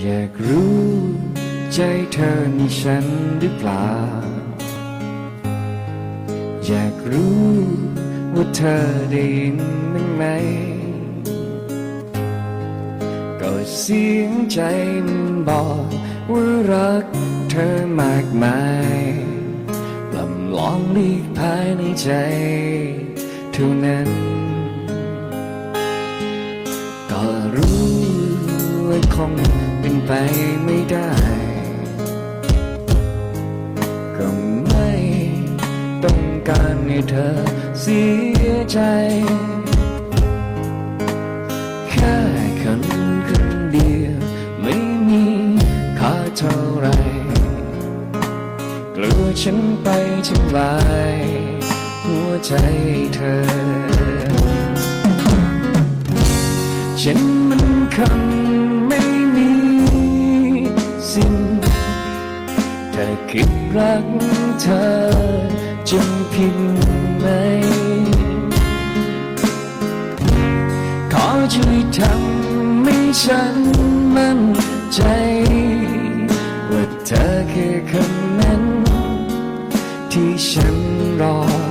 อยากรู้ใจเธอมีฉันหรือเปล่า อยากรู้ว่าเธอได้ยินบ้างไหม ก็เสียงใจมันบอกว่ารักเธอมากมายลำลองลีกภายในใจเท่านั้น ก็รู้ว่าคง เป็นไปไม่ได้ ก็ไม่ต้องการให้เธอเสียใจ แค่คนคนเดียวไม่มีค่าเท่าไร กลัวฉันไปทำลาย หัวใจเธอ ฉันมันคำไม่ แต่คิดรักเธอจะผิดไหม ขอช่วยทำให้ฉันมั่นใจ ว่าเธอคือคนนั้น ที่ฉันรอ